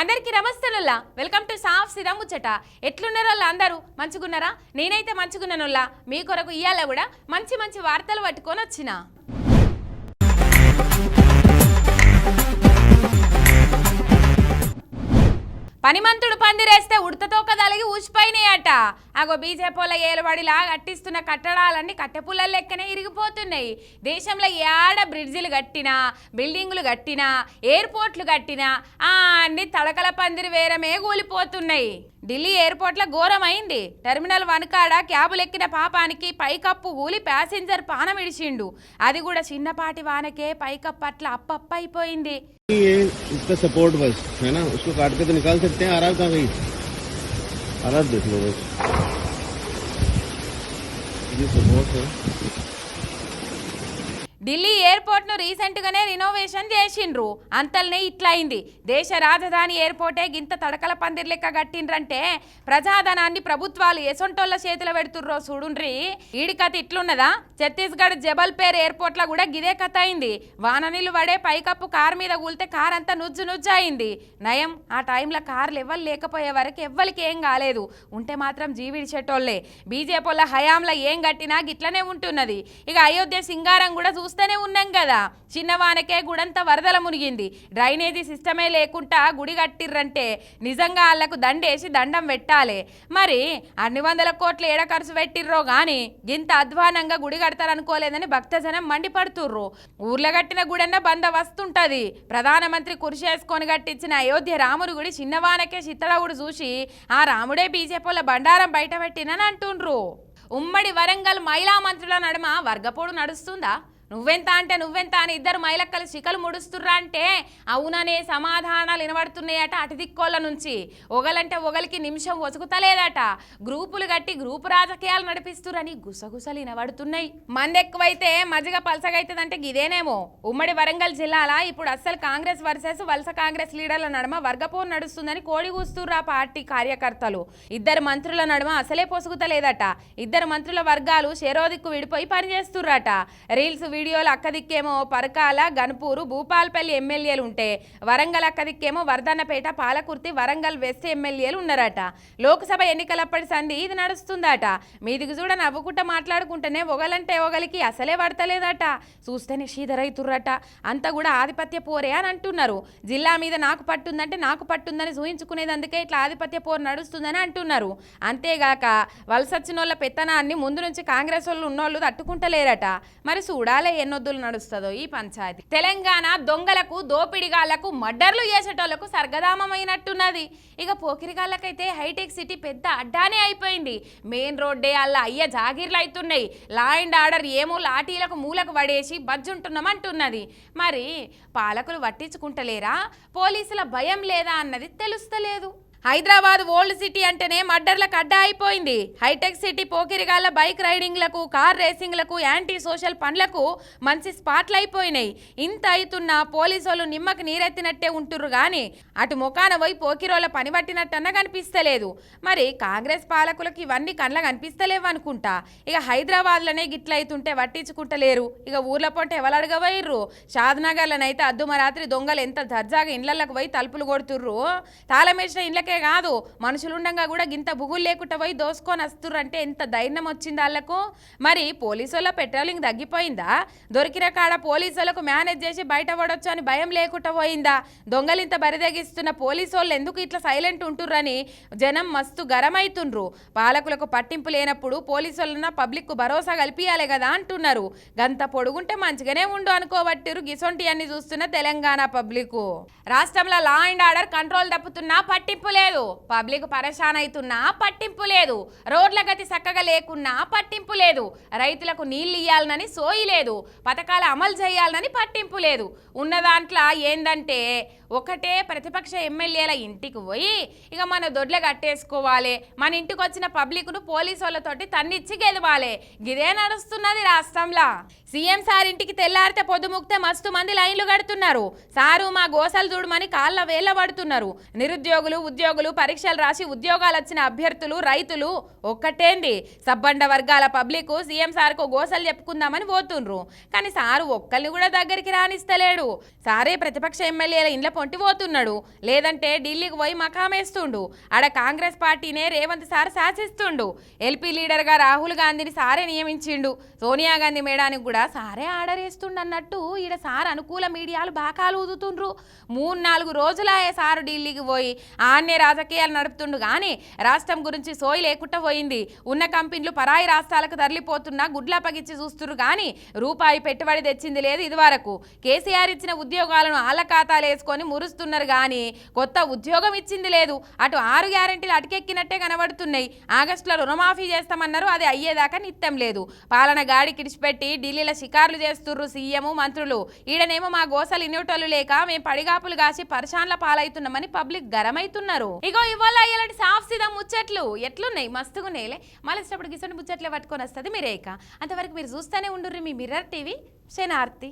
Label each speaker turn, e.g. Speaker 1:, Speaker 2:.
Speaker 1: అందరికీ నమస్తేనుల్లా. Welcome to సాఫ్ సిరా ముచ్చట. ఎట్లున్నారోళ్ళ అందరూ? మంచిగున్నారా? నేనైతే మంచిగున్నానుల్లా. మీ కొరకు ఇయ్యాల కూడా మంచి మంచి వార్తలు పట్టుకొని వచ్చిన పనిమంతుడు పందిరేస్తే ఉడతతో కదలిగి ఊసిపోయినాయట. అగో బీజేపీల ఏలుబడిలా కట్టిస్తున్న కట్టడాలన్నీ కట్టెపుల్లల లెక్కనే ఇరిగిపోతున్నాయి. దేశంలో ఏడ బ్రిడ్జిలు కట్టినా బిల్డింగులు కట్టినా ఎయిర్పోర్ట్లు కట్టినా ఆ అన్ని తడకల పందిరి వేరమే కూలిపోతున్నాయి ఢిల్లీ ఎయిర్పోర్ట్ల ఘోరమైంది. టెర్మినల్ వనకాడ క్యాబులెక్కిన పాపానికి పైకప్పు ఊలి ప్యాసింజర్ పాన విడిచిండు అది కూడా చిన్నపాటి వానకే పైకప్పు అట్ల
Speaker 2: అప్పప్పైపోయింది.
Speaker 1: ఢిల్లీ ఎయిర్పోర్ట్ను రీసెంట్ గానే రినోవేషన్ చేసిండ్రు. అంతల్నే ఇట్లా అయింది దేశ రాజధాని ఎయిర్పోర్టే గింత తడకల పందిరి లెక్క కట్టిండ్రంటే ప్రజాధనాన్ని ప్రభుత్వాలు ఎసొంటోళ్ళ చేతిలో పెడుతుర్రో చూడుండ్రి. ఈడి కథ ఇట్లున్నదా? ఛత్తీస్గఢ్ జబల్పేర్ ఎయిర్పోర్ట్లో కూడా గిదే కథ అయింది. వాన పడే పైకప్పు కార్ మీద కూలితే కార్ అంతా నుజ్జు నుజ్జు అయింది. నయం ఆ టైంలో కార్లు ఎవ్వరు లేకపోయే వరకు ఎవ్వరికి ఏం కాలేదు. ఉంటే మాత్రం జీవిడిచేటోళ్ళే. బీజేపీల హయాంలో ఏం కట్టినా గిట్లనే ఉంటున్నది. ఇక అయోధ్య సింగారం కూడా చూస్తూనే ఉన్నాం కదా. చిన్నవానకే గుడంతా వరదల మునిగింది. డ్రైనేజీ సిస్టమే లేకుండా గుడి కట్టిర్రంటే నిజంగా వాళ్ళకు దండేసి దండం పెట్టాలి. మరి అన్ని వందల కోట్లు ఏడ ఖర్చు పెట్టిర్రో గాని ఇంత అధ్వానంగా గుడి కడతారనుకోలేదని భక్తజనం మండిపడుతుర్రు. ఊర్లో కట్టిన గుడన్న బందవస్తుంటది ప్రధానమంత్రి కురిసేసుకొని కట్టించిన అయోధ్య రాముడి గుడి చిన్నవానకే చిత్తడవుడు చూసి ఆ రాముడే బీజేపీల బండారం బయట పెట్టినని అంటుండ్రు. ఉమ్మడి వరంగల్ మహిళా మంత్రుల నడుమ వర్గపోడు నడుస్తుందా? నువ్వెంత అంటే నువ్వెంత అని ఇద్దరు మైలక్కలు చికలు ముడుస్తుర్రా అంటే అవుననే సమాధానాలు వినబడుతున్నాయట అటు దిక్కోళ్ళ నుంచి. ఒగలంటే ఒగలికి నిమిషం ఒసుకుతలేదట గ్రూపులు కట్టి గ్రూపు రాజకీయాలు నడిపిస్తురని గుసగుసలు వినబడుతున్నాయి. మంది ఎక్కువైతే మజిగ పలసగైతుందంటే ఇదేనేమో ఉమ్మడి వరంగల్ జిల్లాల ఇప్పుడు అస్సలు కాంగ్రెస్ వర్సెస్ వలస కాంగ్రెస్ లీడర్ల నడుమ వర్గపోరు నడుస్తుందని కోడి కూస్తుర్రా పార్టీ కార్యకర్తలు. ఇద్దరు మంత్రుల నడుమ అసలే పొసుగుతలేదట. ఇద్దరు మంత్రుల వర్గాలు షేరోదిక్కు విడిపోయి పనిచేస్తుర్రట. రీల్స్ వీడియోలు అక్కదిక్కేమో పరకాల గన్పూరు భూపాల్పల్లి ఎమ్మెల్యేలు ఉంటే వరంగల్ అక్కదిక్కేమో వర్ధన్నపేట పాలకుర్తి వరంగల్ వెస్ట్ ఎమ్మెల్యేలు ఉన్నారట. లోక్సభ ఎన్నికలప్పటి సంధి ఇది నడుస్తుందట. మీదికి చూడ నవ్వుకుంటా మాట్లాడుకుంటేనే ఒగలంటే ఒగలికి అసలే పడతలేదట. చూస్తేనే షీదరైతుర్రట అంతా కూడా ఆధిపత్య పోరే అని అంటున్నారు. జిల్లా మీద నాకు పట్టుందంటే నాకు పట్టుందని చూయించుకునేది అందుకే ఇట్లా ఆధిపత్య పోరు నడుస్తుందని అంటున్నారు. అంతేగాక వలసచ్చినోళ్ళ పెత్తనాన్ని ముందు నుంచి కాంగ్రెస్ వాళ్ళు ఉన్నోళ్ళు తట్టుకుంటలేరట. మరి చూడాలి ఎన్నొద్దులు నడుస్తుందో ఈ పంచాయతీ. తెలంగాణ దొంగలకు దోపిడిగాళ్ళకు మర్డర్లు చేసేటోళ్ళకు సర్గధామమైనట్టున్నది. ఇక పోకిరిగాళ్ళకైతే హైటెక్ సిటీ పెద్ద అడ్డానే అయిపోయింది. మెయిన్ రోడ్డే అల్ల అయ్య జాగీర్లు అవుతున్నాయి లా అండ్ ఆర్డర్ ఏమో లాఠీలకు మూలకు పడేసి బజ్జుంటున్నామంటున్నది. మరి పాలకులు పట్టించుకుంటలేరా పోలీసుల భయం లేదా అన్నది తెలుస్తలేదు. హైదరాబాద్ ఓల్డ్ సిటీ అంటేనే మర్డర్లకు అడ్డా అయిపోయింది. హైటెక్ సిటీ పోకిరిగాల బైక్ రైడింగ్లకు కార్ రేసింగ్లకు యాంటీ సోషల్ పనులకు మంచి స్పాట్లు అయిపోయినాయి ఇంత అవుతున్నా పోలీసు వాళ్ళు నిమ్మకి నీరెత్తినట్టే ఉంటుర్రు కానీ అటు ముఖాన పోయి పోకిరోళ్ళ పని పట్టినట్టన్నా కనిపిస్తలేదు. మరి కాంగ్రెస్ పాలకులకు ఇవన్నీ కళ్ళ కనిపిస్తలేవు అనుకుంటా ఇక హైదరాబాద్లోనే గిట్లయితుంటే పట్టించుకుంటలేరు ఇక ఊర్ల పొంట ఎవలడగబోయిర్రు? షాద్నగర్లనైతే అద్దుమరాత్రి దొంగలు ఎంత దర్జాగా ఇండ్లకు పోయి తలుపులు కొడుతుర్రు? తాళమేసిన ఇండ్లకే కాదు. మనుషులుండగా కూడా గింత బుగులు లేకుండా పోయి దోసుకొని వస్తుర్రు అంటే ఎంత ధైర్యం వచ్చింది వాళ్ళకు? మరి పోలీసు వాళ్ళ పెట్రోలింగ్ తగ్గిపోయిందా? దొరికిన కాడ పోలీసులకు మేనేజ్ చేసి బయట పడొచ్చు అని భయం లేకుండా పోయిందా? దొంగలు ఇంత బరిదెగిస్తున్న పోలీసు వాళ్ళు ఎందుకు ఇట్లా సైలెంట్ ఉంటుర్రని జనం మస్తు గరమైతుండ్రు. పాలకులకు పట్టింపు లేనప్పుడు పోలీసు వాళ్ళన్న పబ్లిక్ భరోసా కల్పియాలి కదా అంటున్నారు. గంత పొడుగుంటే మంచిగానే ఉండు అనుకోబట్టిరు గిసొంటి అన్ని చూస్తున్న తెలంగాణ పబ్లిక్ రాష్ట్రంలో లా అండ్ ఆర్డర్ కంట్రోల్ తప్పుతున్నా పట్టింపు లేదు. పబ్లిక్ పరేషాన్ అవుతున్నా పట్టింపు లేదు. రోడ్ల గతి చక్కగా లేకున్నా పట్టింపు లేదు. రైతులకు నీళ్ళు ఇయ్యాలనని సోయి లేదు. పథకాలు అమలు చేయాలనని పట్టింపు లేదు. ఉన్న దాంట్లో ఏందంటే ఒకటే ప్రతిపక్ష ఎమ్మెల్యేల ఇంటికి పోయి ఇక మన దొడ్ల కట్టేసుకోవాలి. మన ఇంటికి వచ్చిన పబ్లిక్ను పోలీసు వాళ్ళతోటి తన్నిచ్చి గెలవాలి. గిదే నడుస్తున్నది రాష్ట్రంలో. సీఎం సార్ ఇంటికి తెల్లారితే పొద్దుముక్తే మస్తు మంది లైన్లు కడుతున్నారు. సారు మా గోసలు చూడమని కాళ్ళ వేళ్ళ పడుతున్నారు. నిరుద్యోగులు ఉద్యోగులు పరీక్షలు రాసి ఉద్యోగాలు వచ్చిన అభ్యర్థులు రైతులు ఒక్కటేంది. సబ్బండ వర్గాల పబ్లిక్ సీఎం సార్కు గోసలు చెప్పుకుందామని పోతుండ్రు. కానీ సారు ఒక్కరిని కూడా దగ్గరికి రానిస్తలేడు. సారే ప్రతిపక్ష ఎమ్మెల్యేల ఇండ్ల పొంటిపోతున్నాడు. లేదంటే ఢిల్లీకి పోయి మకామేస్తుండు ఆడ కాంగ్రెస్ పార్టీనే రేవంత్ సార్ శాసిస్తుండు. ఎల్పీ లీడర్గా రాహుల్ గాంధీని సారే నియమించిండు. సోనియా గాంధీ మేడానికి కూడా సారే ఆర్డర్ ఇస్తుండు అన్నట్టు ఈడ సార్ అనుకూల మీడియాలు బాకాలు ఊదుతుండ్రు. మూడు నాలుగు రోజులాయే సారు ఢిల్లీకి పోయి ఆన్నే రాజకీయాలు నడుపుతుండు. కానీ రాష్ట్రం గురించి సోయి లేకుండా పోయింది. ఉన్న కంపెనీలు పరాయి రాష్ట్రాలకు తరలిపోతున్నా గుడ్లపగిచ్చి చూస్తున్నారు కానీ రూపాయి పెట్టుబడి తెచ్చింది లేదు ఇదివరకు. కేసీఆర్ ఇచ్చిన ఉద్యోగాలను ఆళ్ళ ఖాతాలు వేసుకొని మురుస్తున్నారు కానీ కొత్త ఉద్యోగం ఇచ్చింది లేదు. అటు ఆరు గ్యారెంటీలు అటుకెక్కినట్టే కనబడుతున్నాయి. ఆగస్టులో రుణమాఫీ చేస్తామన్నారు అది అయ్యేదాకా నిత్యం లేదు. పాలన గాడి కిడిచిపెట్టి ఢిల్లీలో షికార్లు చేస్తుర్రు సీఎం మంత్రులు. ఈడనేమో మా గోసలు ఇన్యూటోలు లేక మేము పడిగాపులు కాసి పరిశాన్ల పాలవుతున్నామని పబ్లిక్ గరమైతున్నారు. ఇగో ఇవాళ ఇలాంటి సాఫ్ సీదా ముచ్చట్లు ఎట్లున్నాయి? మస్తుగున్నాయిలే. మళ్ళీ ఇష్టప్పుడు గిసండి ముచ్చట్లే పట్టుకొని వస్తుంది మీరేక అంతవరకు మీరు చూస్తూనే ఉండుర్రి మీ మిర్రర్ టీవీ శనార్తి.